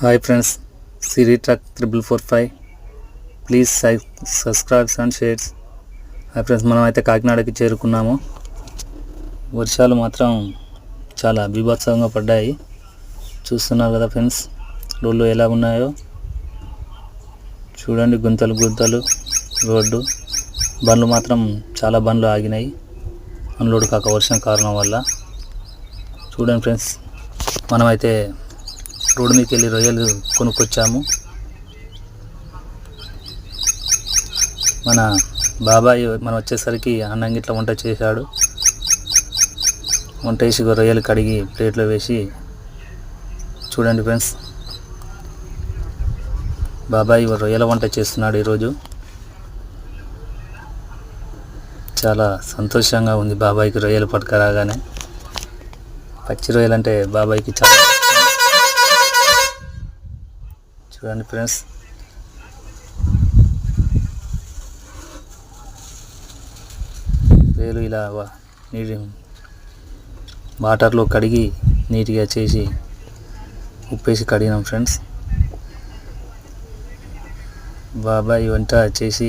Hi friends Siri truck triple four five please Sye subscribes and shares hi friends మనం అయితే కాకినాడకి చేరుకున్నాము. వర్షాలు మాత్రం చాలా బీభత్సంగా పడ్డాయి. చూస్తున్నారు కదా ఫ్రెండ్స్ రోడ్లు ఎలా ఉన్నాయో. చూడండి గుంతలు గుంతలు రోడ్డు. బండ్లు మాత్రం చాలా బండ్లు ఆగినాయి. అన్లోడ్ కాక వర్షం కారణం వల్ల. చూడండి ఫ్రెండ్స్ మనమైతే రోడ్డు మీదకి వెళ్ళి రొయ్యలు కొనుక్కొచ్చాము. మన బాబాయ్ మనం వచ్చేసరికి అన్నం గిట్ల వంట చేశాడు. వంట వేసి రొయ్యలు కడిగి ప్లేట్లో వేసి చూడండి ఫ్రెండ్స్. బాబాయ్ రొయ్యల వంట చేస్తున్నాడు ఈరోజు. చాలా సంతోషంగా ఉంది బాబాయ్కి రొయ్యలు పట్టుకరాగానే. పచ్చి రొయ్యలు అంటే బాబాయ్కి చాలా చూడండి ఫ్రెండ్స్. వేలు ఇలా నీటి వాటర్లో కడిగి నీట్గా చేసి ఉప్పేసి కడిగినాం ఫ్రెండ్స్. బాబాయ్ వంట చేసి